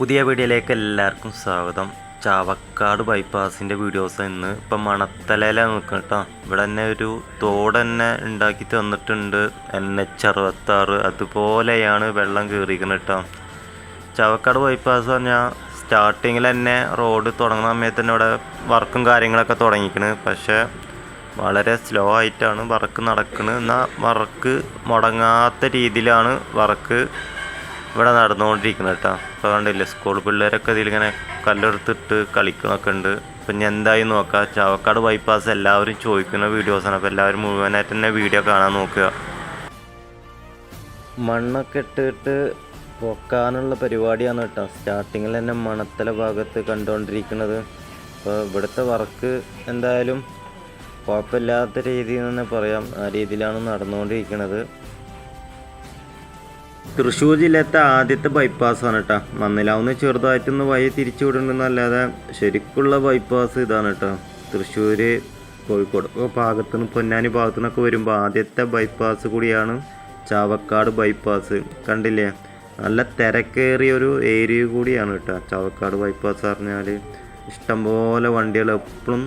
പുതിയ വീഡിയോയിലേക്ക് എല്ലാവർക്കും സ്വാഗതം. ചാവക്കാട് ബൈപ്പാസിന്റെ വീഡിയോസ് ഇന്ന് ഇപ്പം മണത്തലയിലാണ് നിൽക്കുക കേട്ടോ ഇവിടെ തന്നെ ഒരു തോട് തന്നെ ഉണ്ടാക്കി തന്നിട്ടുണ്ട്. എൻ എച്ച് അറുപത്താറ് അതുപോലെയാണ് വെള്ളം കയറിയിരിക്കുന്നത് കേട്ടോ ചാവക്കാട് ബൈപ്പാസ് പറഞ്ഞാൽ സ്റ്റാർട്ടിങ്ങിൽ തന്നെ റോഡ് തുടങ്ങുന്ന സമയത്ത് തന്നെ ഇവിടെ വർക്കും കാര്യങ്ങളൊക്കെ തുടങ്ങിക്കണ്. പക്ഷേ വളരെ സ്ലോ ആയിട്ടാണ് വർക്ക് നടക്കുന്നത് എന്നാൽ വർക്ക് മുടങ്ങാത്ത രീതിയിലാണ് വർക്ക് ഇവിടെ നടന്നുകൊണ്ടിരിക്കുന്നത് കേട്ടോ. ഇപ്പോൾ കണ്ടില്ലേ സ്കൂൾ പിള്ളേരൊക്കെ ഇതിലിങ്ങനെ കല്ലെടുത്തിട്ട് കളിക്കുന്നൊക്കെ ഉണ്ട്. അപ്പം ഞാൻ എന്തായി നോക്കാം. ചാവക്കാട് ബൈപ്പാസ് എല്ലാവരും ചോദിക്കുന്ന വീഡിയോസാണ് അപ്പോൾ എല്ലാവരും മുഴുവനായിട്ട് തന്നെ വീഡിയോ കാണാൻ നോക്കുക. മണ്ണൊക്കെ ഇട്ടിട്ട് പൊക്കാനുള്ള പരിപാടിയാണ് കേട്ടോ. സ്റ്റാർട്ടിങ്ങിൽ തന്നെ മണത്തല ഭാഗത്ത് കണ്ടുകൊണ്ടിരിക്കുന്നത്. അപ്പോൾ ഇവിടുത്തെ വർക്ക് എന്തായാലും കുഴപ്പമില്ലാത്ത രീതിയിൽ തന്നെ പറയാം. ആ രീതിയിലാണ് നടന്നുകൊണ്ടിരിക്കുന്നത്. തൃശ്ശൂർ ജില്ലത്തെ ആദ്യത്തെ ബൈപ്പാസാണ് കേട്ടോ മന്നിലാവുന്ന ചെറുതായിട്ടൊന്ന് വഴി തിരിച്ചു വിടുന്നുണ്ടല്ലാതെ ശരിക്കുള്ള ബൈപ്പാസ് ഇതാണ് കേട്ടോ തൃശ്ശൂർ കോഴിക്കോട്. ഭാഗത്തു നിന്ന് പൊന്നാനി ഭാഗത്തു നിന്നൊക്കെ വരുമ്പോൾ ആദ്യത്തെ ബൈപ്പാസ് കൂടിയാണ് ചാവക്കാട് ബൈപ്പാസ് കണ്ടില്ലേ? നല്ല തിരക്കേറിയ ഒരു ഏരിയ കൂടിയാണ് കേട്ടോ ചാവക്കാട് ബൈപ്പാസ് പറഞ്ഞാൽ ഇഷ്ടംപോലെ വണ്ടികൾ എപ്പോഴും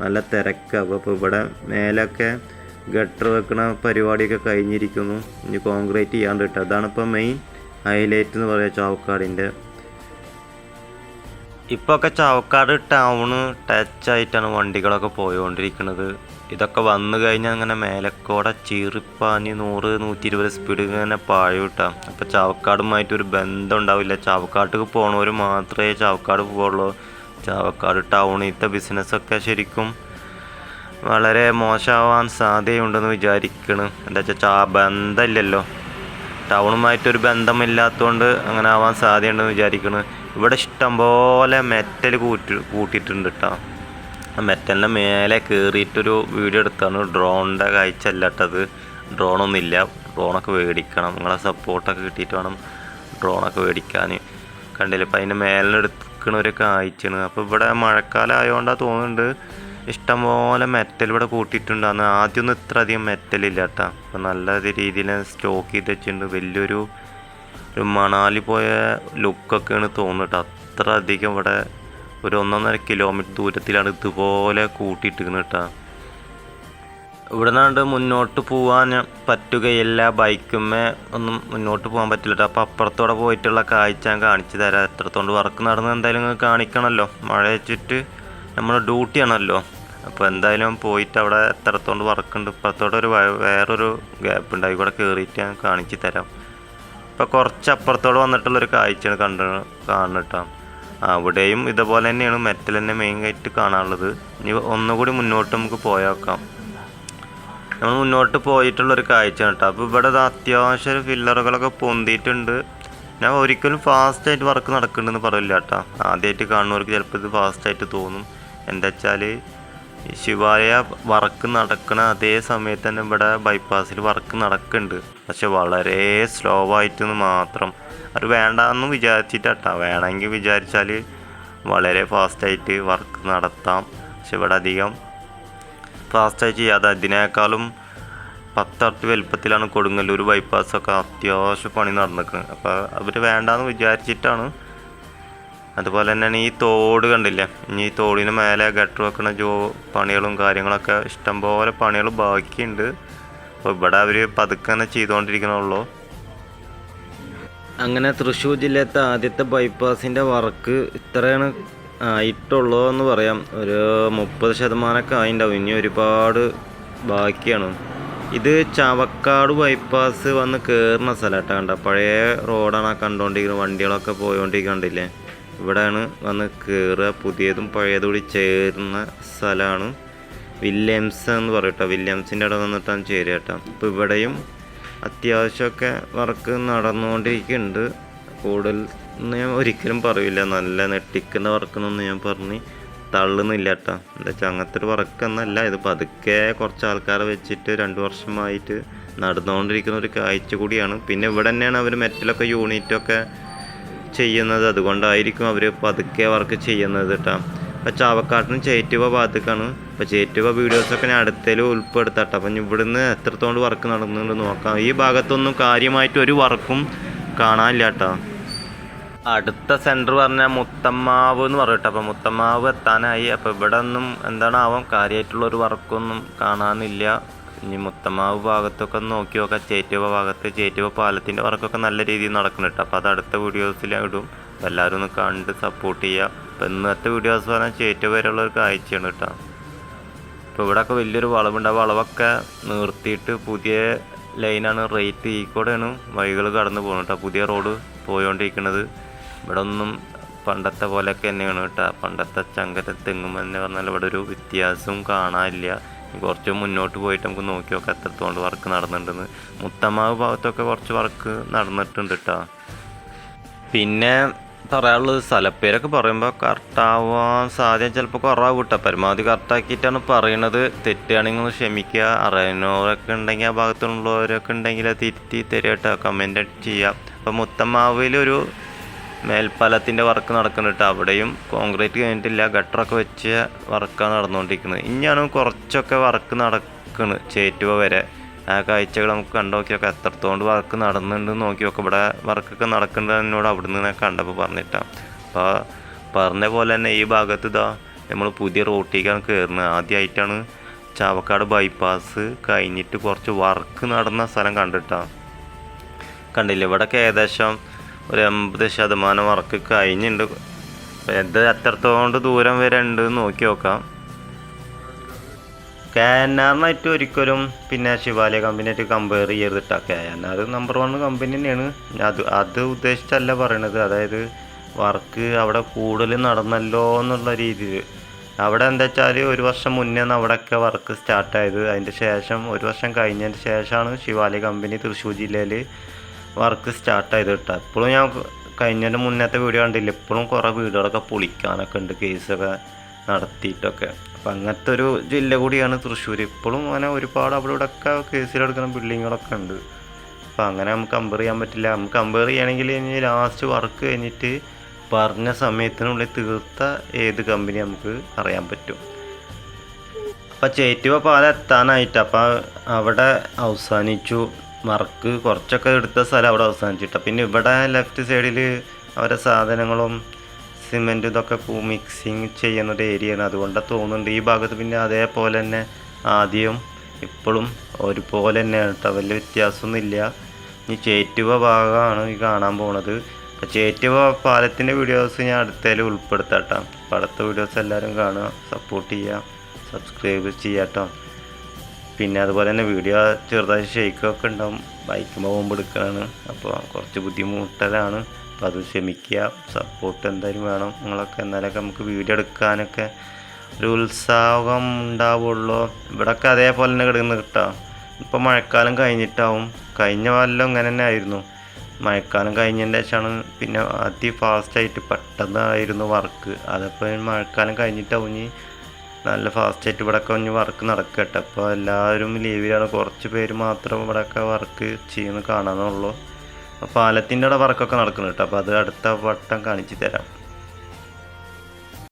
നല്ല തിരക്കാവും അപ്പോൾ ഇവിടെ മേലൊക്കെ ഗട്ടർ വെക്കണ പരിപാടിയൊക്കെ കഴിഞ്ഞിരിക്കുന്നു. ഇനി കോൺക്രീറ്റ് ചെയ്യാണ്ട് കിട്ടുക അതാണ് മെയിൻ ഹൈലൈറ്റ് എന്ന് പറയുക ചാവക്കാടിന്റെ. ഇപ്പോൾ ഒക്കെ ചാവക്കാട് ടൗണ് ടച്ച് ആയിട്ടാണ് വണ്ടികളൊക്കെ പോയിക്കൊണ്ടിരിക്കുന്നത് ഇതൊക്കെ വന്നു കഴിഞ്ഞാൽ അങ്ങനെ മേലക്കോടെ ചീറിപ്പാഞ്ഞ് നൂറ് നൂറ്റി ഇരുപത് സ്പീഡ് ഇങ്ങനെ പാഴും കിട്ടാം അപ്പോൾ ചാവക്കാടുമായിട്ട് ഒരു ബന്ധം ഉണ്ടാവില്ല. ചാവക്കാട്ടിൽ പോണവർ മാത്രമേ ചാവക്കാട് പോകുള്ളൂ ചാവക്കാട് ടൗണിലത്തെ ബിസിനസ്സൊക്കെ ശരിക്കും വളരെ മോശമാവാൻ സാധ്യതയുണ്ടെന്ന് വിചാരിക്കണ്. എന്താ വെച്ചാൽ ചാ ബന്ധമില്ലല്ലോ. ടൗണുമായിട്ടൊരു ബന്ധമില്ലാത്തതുകൊണ്ട് അങ്ങനെ ആവാൻ സാധ്യതയുണ്ടെന്ന് വിചാരിക്കണ്. ഇവിടെ ഇഷ്ടംപോലെ മെറ്റൽ കൂട്ടി കൂട്ടിയിട്ടുണ്ട് കേട്ടോ ആ മെറ്റലിന്റെ മേലെ കയറിയിട്ടൊരു വീഡിയോ എടുത്താണ്. ഡ്രോണിന്റെ കാഴ്ച അല്ലാട്ടത് ഡ്രോണൊന്നുമില്ല. ഡ്രോണൊക്കെ മേടിക്കണം നിങ്ങളെ സപ്പോർട്ടൊക്കെ കിട്ടിയിട്ട് വേണം ഡ്രോണൊക്കെ മേടിക്കാൻ കണ്ടില്ല? അപ്പം അതിന്റെ മേലെ എടുക്കണ ഒരു കാഴ്ചയാണ്. അപ്പോൾ ഇവിടെ മഴക്കാലം ആയതുകൊണ്ടാണ് തോന്നുന്നുണ്ട് ഇഷ്ടംപോലെ മെറ്റൽ ഇവിടെ കൂട്ടിയിട്ടുണ്ട്. ആദ്യം ആദ്യമൊന്നും ഇത്ര അധികം മെറ്റലില്ല കേട്ടോ. നല്ല രീതിയിൽ സ്റ്റോക്ക് ചെയ്ത് വെച്ചിട്ടുണ്ട്. വലിയൊരു ഒരു മണാലി പോയ ലുക്കൊക്കെയാണ് തോന്നുന്നത് അത്ര അധികം ഇവിടെ ഒരു ഒന്നൊന്നര കിലോമീറ്റർ ദൂരത്തിലാണ് ഇതുപോലെ കൂട്ടിയിട്ടിരിക്കുന്നത് കേട്ടോ. ഇവിടെ നിന്നാണ്ട് മുന്നോട്ട് പോകാൻ പറ്റുകയില്ല ബൈക്കുമ്മേ ഒന്നും മുന്നോട്ട് പോകാൻ പറ്റില്ല അപ്പോൾ അപ്പുറത്തോടെ പോയിട്ടുള്ള കാഴ്ച ഞാൻ കാണിച്ചു തരാം. എത്രത്തോണ്ട് വർക്ക് നടന്നത് എന്തായാലും കാണിക്കണമല്ലോ മഴ വെച്ചിട്ട് നമ്മുടെ ഡ്യൂട്ടിയാണല്ലോ അപ്പോൾ എന്തായാലും പോയിട്ട് അവിടെ എത്രത്തോണ്ട് വർക്ക് ഉണ്ട് ഇപ്പുറത്തോടെ ഒരു വേറൊരു ഗ്യാപ്പ് ഉണ്ട് കൂടെ കയറിയിട്ട് ഞാൻ കാണിച്ചു തരാം. ഇപ്പോൾ കുറച്ച് അപ്പുറത്തോടെ വന്നിട്ടുള്ളൊരു കാഴ്ചയാണ് കണ്ട് കാണുന്നത് അവിടെയും ഇതുപോലെ തന്നെയാണ് മെറ്റൽ തന്നെ മെയിൻ ആയിട്ട് കാണാനുള്ളത്. ഇനി ഒന്നുകൂടി മുന്നോട്ട് നമുക്ക് പോയേക്കാം. നമ്മൾ മുന്നോട്ട് പോയിട്ടുള്ളൊരു കാഴ്ച കേട്ടോ അപ്പോൾ ഇവിടെ അത്യാവശ്യം ഫില്ലറുകളൊക്കെ പൊന്തിയിട്ടുണ്ട്. ഞാൻ ഒരിക്കലും ഫാസ്റ്റായിട്ട് വർക്ക് നടക്കുന്നുണ്ടെന്ന് പറയില്ല കേട്ടോ ആദ്യമായിട്ട് കാണുന്നവർക്ക് ചിലപ്പോൾ ഇത് ഫാസ്റ്റായിട്ട് തോന്നും. എന്താ വെച്ചാൽ ശിവാലയ വർക്ക് നടക്കണ അതേ സമയത്ത് തന്നെ ഇവിടെ ബൈപ്പാസിൽ വർക്ക് നടക്കുന്നുണ്ട് പക്ഷെ വളരെ സ്ലോ ആയിട്ടെന്ന് മാത്രം. അത് വേണ്ടാന്ന് വിചാരിച്ചിട്ടാ വേണമെങ്കിൽ വിചാരിച്ചാൽ വളരെ ഫാസ്റ്റായിട്ട് വർക്ക് നടത്താം. പക്ഷെ ഇവിടെ അധികം ഫാസ്റ്റായി ചെയ്യാതെ അതിനേക്കാളും പത്തറട്ട് വലുപ്പത്തിലാണ് കൊടുങ്ങല്ലൂർ ബൈപ്പാസൊക്കെ അത്യാവശ്യ പണി നടന്നിരിക്കുന്നത് അപ്പോൾ അവർ വേണ്ടാന്ന് വിചാരിച്ചിട്ടാണ് അതുപോലെ തന്നെയാണ് ഈ തോട് കണ്ടില്ലേ? ഇനി ഈ തോടിന് മേലെ ഗട്ടർ വെക്കുന്ന ജോ പണികളും കാര്യങ്ങളൊക്കെ ഇഷ്ടംപോലെ പണികൾ ബാക്കിയുണ്ട്. അപ്പോൾ ഇവിടെ അവർ പതുക്കെ തന്നെ ചെയ്തുകൊണ്ടിരിക്കണുള്ളൂ അങ്ങനെ തൃശ്ശൂർ ജില്ലത്തെ ആദ്യത്തെ ബൈപ്പാസിന്റെ വർക്ക് ഇത്രയാണ് ആയിട്ടുള്ളൂ എന്ന് പറയാം. ഒരു മുപ്പത് ശതമാനമൊക്കെ ആയിണ്ടാവും. ഇനി ഒരുപാട് ബാക്കിയാണ്. ഇത് ചാവക്കാട് ബൈപ്പാസ് വന്ന് കയറുന്ന സ്ഥലമാട്ടോ കണ്ട പഴയ റോഡാണ് ആ കണ്ടുകൊണ്ടിരിക്കുന്നത് വണ്ടികളൊക്കെ പോയോണ്ടിരിക്കണ്ടില്ലേ ഇവിടെയാണ് വന്ന് കയറുക പുതിയതും പഴയതും കൂടി ചേരുന്ന സ്ഥലമാണ് വില്യംസ് എന്ന് പറയട്ടോ. വില്യംസിന്റെ അവിടെ വന്നിട്ടാണ് ചേരുക കേട്ടോ. അപ്പോൾ ഇവിടെയും അത്യാവശ്യമൊക്കെ വർക്ക് നടന്നുകൊണ്ടിരിക്കുന്നുണ്ട്. കൂടുതൽ ഞാൻ ഒരിക്കലും പറയില്ല. നല്ല നെട്ടിക്കുന്ന വർക്കെന്നൊന്നും ഞാൻ പറഞ്ഞ് തള്ളുന്നില്ല കേട്ടോ. എന്താ വെച്ചാൽ അങ്ങനത്തെ ഒരു വർക്കൊന്നല്ല. ഇത് പതുക്കെ കുറച്ച് ആൾക്കാരെ വെച്ചിട്ട് രണ്ട് വർഷമായിട്ട് നടന്നുകൊണ്ടിരിക്കുന്ന ഒരു കാഴ്ച കൂടിയാണ്. പിന്നെ ഇവിടെ തന്നെയാണ് അവർ മെറ്റലൊക്കെ യൂണിറ്റൊക്കെ ചെയ്യുന്നത്. അതുകൊണ്ടായിരിക്കും അവർ പതുക്കെ വർക്ക് ചെയ്യുന്നത് കേട്ടോ അപ്പോൾ ചാവക്കാട്ടിനും ചേറ്റുവ ഭാഗത്തേക്കാണ്. അപ്പോൾ ചേറ്റുവ വീഡിയോസൊക്കെ ഞാൻ അടുത്തേലും ഉൾപ്പെടുത്തട്ടെ അപ്പം ഇവിടുന്ന് എത്രത്തോണ്ട് വർക്ക് നടന്നുണ്ട് നോക്കാം. ഈ ഭാഗത്തൊന്നും കാര്യമായിട്ട് ഒരു വർക്കും കാണാനില്ല കേട്ടോ അടുത്ത സെന്റർ പറഞ്ഞാൽ മുത്തമ്മാവ് എന്ന് പറയും കേട്ടോ അപ്പോൾ മുത്തമ്മാവ് എത്താനായി. അപ്പോൾ ഇവിടെ ഒന്നും എന്താണാവാം കാര്യമായിട്ടുള്ളൊരു വർക്കൊന്നും കാണാനില്ല. ഇനി മുത്തമാവ് ഭാഗത്തൊക്കെ നോക്കി നോക്കാം ചേറ്റുവ ഭാഗത്ത് ചേറ്റുവ പാലത്തിന്റെ വർക്കൊക്കെ നല്ല രീതിയിൽ നടക്കുന്നുണ്ട് അപ്പോൾ അത് അടുത്ത വീഡിയോസിൽ ഇടും. അപ്പോൾ എല്ലാവരും ഒന്ന് കണ്ട് സപ്പോർട്ട് ചെയ്യുക. അപ്പോൾ ഇന്നത്തെ വീഡിയോസ് പറഞ്ഞാൽ ചേറ്റുവ വരെയുള്ള ഒരു കാഴ്ചയാണ് കേട്ടോ. അപ്പോൾ ഇവിടെയൊക്കെ വലിയൊരു വളവുണ്ട്. ആ വളവൊക്കെ നിർത്തിയിട്ട് പുതിയ ലൈനാണ് റേറ്റ് ഈ കൂടെയാണ് വഴികൾ കടന്നു പോകുന്നത് കേട്ടോ. പുതിയ റോഡ് പോയോണ്ടിരിക്കുന്നത്. ഇവിടെ ഒന്നും പണ്ടത്തെ പോലെയൊക്കെ തന്നെയാണ് കേട്ടോ. പണ്ടത്തെ ചങ്കര തെങ്ങുമെന്ന് പറഞ്ഞാൽ ഇവിടെ ഒരു വ്യത്യാസവും കാണാനില്ല. കുറച്ച് മുന്നോട്ട് പോയിട്ട് നമുക്ക് നോക്കി നോക്കാം എത്രത്തോണ്ട് വർക്ക് നടന്നിട്ടുണ്ടെന്ന് മുത്തമാവ് ഭാഗത്തൊക്കെ കുറച്ച് വർക്ക് നടന്നിട്ടുണ്ട് കേട്ടോ പിന്നെ പറയാനുള്ളത് സ്ഥലപ്പേരൊക്കെ പറയുമ്പോൾ കറക്റ്റാവാൻ സാധ്യത ചിലപ്പോൾ കുറവാണ് കിട്ടുക പരമാവധി കറക്റ്റാക്കിയിട്ടാണ് പറയണത്. തെറ്റുകയാണെങ്കിൽ ഒന്ന് ക്ഷമിക്കുക. അറിയുന്നവരൊക്കെ ഉണ്ടെങ്കിൽ ആ ഭാഗത്തുള്ളവരൊക്കെ ഉണ്ടെങ്കിൽ തിരുത്തി തരിക കേട്ടോ കമന്റ് ചെയ്യുക അപ്പോൾ മുത്തമ്മാവിലൊരു മേൽപ്പാലത്തിന്റെ വർക്ക് നടക്കുന്നുണ്ട്. അവിടെയും കോൺക്രീറ്റ് കഴിഞ്ഞിട്ടില്ല. ഗട്ടറൊക്കെ വെച്ച് വർക്കാണ് നടന്നുകൊണ്ടിരിക്കുന്നത്. ഇനിയാണ് കുറച്ചൊക്കെ വർക്ക് നടക്കുന്നത് ചേറ്റുവ വരെ. ആ കാഴ്ചകൾ നമുക്ക് കണ്ടു നോക്കിയൊക്കെ. എത്രത്തോണ്ട് വർക്ക് നടന്നുണ്ട് നോക്കി നോക്കാം. ഇവിടെ വർക്കൊക്കെ നടക്കുന്നുണ്ട് എന്നോട് അവിടെ നിന്ന് കണ്ടപ്പോൾ പറഞ്ഞിട്ടാണ് അപ്പോൾ പറഞ്ഞ പോലെ തന്നെ ഈ ഭാഗത്ത് ഇതാ നമ്മൾ പുതിയ റോട്ടിലേക്കാണ് കയറുന്നത് ആദ്യമായിട്ടാണ് ചാവക്കാട് ബൈപ്പാസ് കഴിഞ്ഞിട്ട് കുറച്ച് വർക്ക് നടന്ന സ്ഥലം കണ്ടിട്ടാണ് കണ്ടില്ല? ഇവിടെയൊക്കെ ഏകദേശം ഒരു എൺപത് ശതമാനം വർക്ക് കഴിഞ്ഞിട്ടുണ്ട് എന്ത് എത്രത്തോണ്ട് ദൂരം വരെ ഉണ്ട് നോക്കി. നോക്കാം കെ എൻ ആറിനായിട്ട് ഒരിക്കലും പിന്നെ ശിവാലയ കമ്പനിയായിട്ട് കമ്പയർ ചെയ്തിട്ടാ K N R number one company തന്നെയാണ്. അത് അത് ഉദ്ദേശിച്ചല്ല പറയണത്. അതായത് വർക്ക് അവിടെ കൂടുതൽ നടന്നല്ലോ എന്നുള്ള രീതിയിൽ അവിടെ എന്താ വെച്ചാൽ ഒരു വർഷം മുന്നേ അവിടെയൊക്കെ വർക്ക് സ്റ്റാർട്ടായത് അതിന്റെ ശേഷം ഒരു വർഷം കഴിഞ്ഞതിന് ശേഷമാണ് ശിവാലയ കമ്പനി തൃശ്ശൂർ ജില്ലയിൽ വർക്ക് സ്റ്റാർട്ട് കേട്ടോ. ഇപ്പോഴും ഞാൻ കഴിഞ്ഞതിന്റെ മുന്നത്തെ വീഡിയോ കണ്ടില്ല? ഇപ്പോഴും കുറേ വീടുകളൊക്കെ പൊളിക്കാനൊക്കെ ഉണ്ട് കേസൊക്കെ നടത്തിയിട്ടൊക്കെ. അപ്പം അങ്ങനത്തെ ഒരു ജില്ല കൂടിയാണ് തൃശ്ശൂർ ഇപ്പോഴും അങ്ങനെ ഒരുപാട് അവിടെ ഇവിടെ ഒക്കെ കേസിലെടുക്കുന്ന ബിൽഡിങ്ങുകളൊക്കെ ഉണ്ട്. അപ്പം അങ്ങനെ നമുക്ക് കമ്പയർ ചെയ്യാൻ പറ്റില്ല. നമുക്ക് കമ്പയർ ചെയ്യുകയാണെങ്കിൽ ഇനി ലാസ്റ്റ് വർക്ക് കഴിഞ്ഞിട്ട് പറഞ്ഞ സമയത്തിനുള്ളിൽ തീർത്ത ഏത് കമ്പനി നമുക്ക് അറിയാൻ പറ്റും. അപ്പം ചേറ്റുവ പാലം എത്താനായിട്ട്. അപ്പം അവിടെ അവസാനിച്ചു. വർക്ക് കുറച്ചൊക്കെ എടുത്ത സ്ഥലം അവിടെ അവസാനിച്ചിട്ട. പിന്നെ ഇവിടെ ലെഫ്റ്റ് സൈഡിൽ അവരെ സാധനങ്ങളും സിമെന്റ് ഇതൊക്കെ മിക്സിങ് ചെയ്യുന്ന ഒരു ഏരിയയാണ് അതുകൊണ്ട് തോന്നുന്നുണ്ട് ഈ ഭാഗത്ത് പിന്നെ അതേപോലെ തന്നെ ആദ്യം ഇപ്പോഴും ഒരുപോലെ തന്നെയാണ് കേട്ടോ വലിയ വ്യത്യാസമൊന്നുമില്ല ഇനി ചേറ്റുവ ഭാഗമാണ് ഈ കാണാൻ പോണത്. അപ്പോൾ ചേറ്റുവ പാലത്തിന്റെ വീഡിയോസ് ഞാൻ അടുത്തതിൽ ഉൾപ്പെടുത്താം കേട്ടോ അപ്പോൾ അടുത്ത വീഡിയോസ് എല്ലാവരും കാണുക സപ്പോർട്ട് ചെയ്യുക സബ്സ്ക്രൈബ് ചെയ്യാം കേട്ടോ പിന്നെ അതുപോലെ തന്നെ വീഡിയോ ചെറുതായി ഷെയ്ക്കൊക്കെ ഉണ്ടാവും. ബൈക്കുമ്പോൾ പോകുമ്പോൾ എടുക്കുകയാണ് അപ്പോൾ കുറച്ച് ബുദ്ധിമുട്ടലാണ്. അപ്പോൾ അത് ക്ഷമിക്കുക. സപ്പോർട്ട് എന്തായാലും വേണം. നിങ്ങളൊക്കെ എന്നാലൊക്കെ നമുക്ക് വീഡിയോ എടുക്കാനൊക്കെ ഒരു ഉത്സാഹം ഉണ്ടാവുള്ളൂ. ഇവിടെയൊക്കെ അതേപോലെ തന്നെ കിടന്ന് കിട്ടാം. ഇപ്പോൾ മഴക്കാലം കഴിഞ്ഞിട്ടാവും. കഴിഞ്ഞ കൊല്ലം ഇങ്ങനെ തന്നെ ആയിരുന്നു. മഴക്കാലം കഴിഞ്ഞതിന്റെ ശേഷമാണ് പിന്നെ അതി ഫാസ്റ്റായിട്ട് പെട്ടെന്നായിരുന്നു വർക്ക് അതപ്പോൾ മഴക്കാലം കഴിഞ്ഞിട്ടാവും ഇനി നല്ല ഫാസ്റ്റായിട്ട് ഇവിടെയൊക്കെ ഒന്ന് വർക്ക് നടക്കട്ടെ. അപ്പോൾ എല്ലാവരും ലീവിലാണ് കുറച്ച് പേര് മാത്രം ഇവിടെയൊക്കെ വർക്ക് ചെയ്യുന്നു കാണാന്നുള്ളൂ പാലത്തിന്റെ അവിടെ വർക്കൊക്കെ നടക്കുന്നുണ്ട് കേട്ടോ അപ്പോൾ അത് അടുത്ത വട്ടം കാണിച്ചു തരാം.